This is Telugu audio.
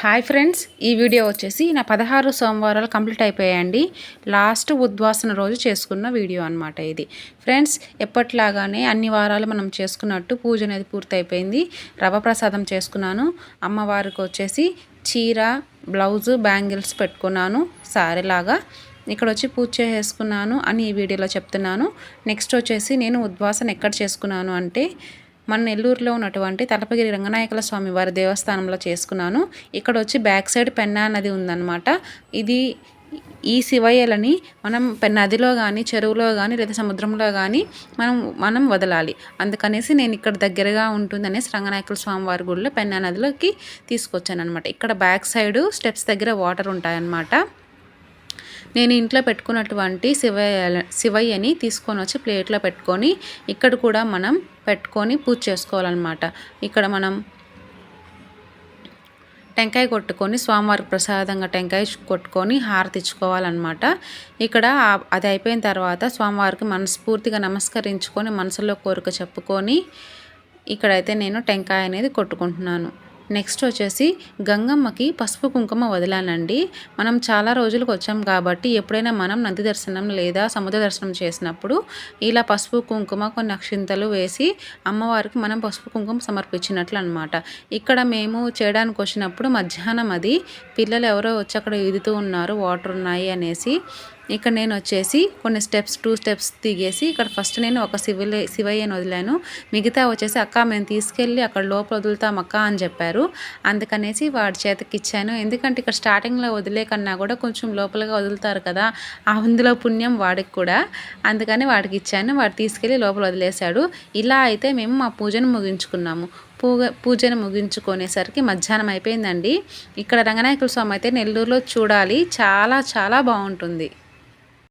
హాయ్ ఫ్రెండ్స్ ఈ వీడియో వచ్చేసి నా పదహారు సోమవారాలు కంప్లీట్ అయిపోయాయండి. లాస్ట్ ఉద్వాసన రోజు చేసుకున్న వీడియో అనమాట ఇది. ఫ్రెండ్స్ ఎప్పట్లాగానే అన్ని వారాలు మనం చేసుకున్నట్టు పూజ అనేది పూర్తయిపోయింది. రవ ప్రసాదం చేసుకున్నాను. అమ్మవారికి వచ్చేసి చీర బ్లౌజు బ్యాంగిల్స్ పెట్టుకున్నాను. సారీలాగా ఇక్కడ వచ్చి పూజ చేసుకున్నాను అని ఈ వీడియోలో చెప్తున్నాను. నెక్స్ట్ వచ్చేసి నేను ఉద్వాసన ఎక్కడ చేసుకున్నాను అంటే మన నెల్లూరులో ఉన్నటువంటి తలపగిరి రంగనాయకుల స్వామి వారి దేవస్థానంలో చేసుకున్నాను. ఇక్కడ వచ్చి బ్యాక్ సైడ్ పెన్నా నది ఉందన్నమాట. ఇది ఈ శివయ్యలని మనం నదిలో కానీ చెరువులో కానీ లేదా సముద్రంలో కానీ మనం మనం వదలాలి. అందుకనేసి నేను ఇక్కడ దగ్గరగా ఉంటుందనేసి రంగనాయకుల స్వామి వారి గుడిలో పెన్నా నదిలోకి తీసుకొచ్చాను అనమాట ఇక్కడ బ్యాక్ సైడ్ స్టెప్స్ దగ్గర వాటర్ ఉంటాయన్నమాట. నేను ఇంట్లో పెట్టుకున్నటువంటి శివయ్య శివయ్యని తీసుకొని వచ్చి ప్లేట్లో పెట్టుకొని ఇక్కడ కూడా మనం పెట్టుకొని పూజ చేసుకోవాలన్నమాట. ఇక్కడ మనం టెంకాయ కొట్టుకొని స్వామివారికి ప్రసాదంగా టెంకాయ కొట్టుకొని హారతి ఇచ్చుకోవాలన్నమాట. ఇక్కడ అది అయిపోయిన తర్వాత స్వామివారికి మనస్ఫూర్తిగా నమస్కరించుకొని మనసులో కోరిక చెప్పుకొని ఇక్కడైతే నేను టెంకాయ అనేది కొట్టుకుంటున్నాను. నెక్స్ట్ వచ్చేసి గంగమ్మకి పసుపు కుంకుమ వదిలానండి మనం చాలా రోజులకు వచ్చాం కాబట్టి ఎప్పుడైనా మనం నంది దర్శనం లేదా సముద్ర దర్శనం చేసినప్పుడు ఇలా పసుపు కుంకుమ కొన్ని అక్షింతలు వేసి అమ్మవారికి మనం పసుపు కుంకుమ సమర్పించినట్లు అనమాట ఇక్కడ మేము చేయడానికి వచ్చినప్పుడు మధ్యాహ్నం అది పిల్లలు ఎవరో వచ్చి అక్కడ ఈదుతూ ఉన్నారు వాటర్ ఉన్నాయి అనేసి ఇక్కడ నేను వచ్చేసి కొన్ని స్టెప్స్ టూ స్టెప్స్ దిగేసి ఇక్కడ ఫస్ట్ నేను ఒక శివుల శివయ్యను వదిలాను. మిగతా వచ్చేసి అక్క మేము తీసుకెళ్ళి అక్కడ లోపల వదులుతాం అక్క అని చెప్పారు. అందుకనేసి వాడి చేతకి ఇచ్చాను. ఎందుకంటే ఇక్కడ స్టార్టింగ్లో వదిలే కన్నా కూడా కొంచెం లోపలగా వదులుతారు కదా అందులో పుణ్యం వాడికి కూడా. అందుకని వాడికి ఇచ్చాను. వాడు తీసుకెళ్ళి లోపల వదిలేశాడు. ఇలా అయితే మేము మా పూజను ముగించుకున్నాము. పూజ పూజను ముగించుకునేసరికి మధ్యాహ్నం అయిపోయిందండి. ఇక్కడ రంగనాయకుల స్వామి అయితే నెల్లూరులో చూడాలి. చాలా చాలా బాగుంటుంది.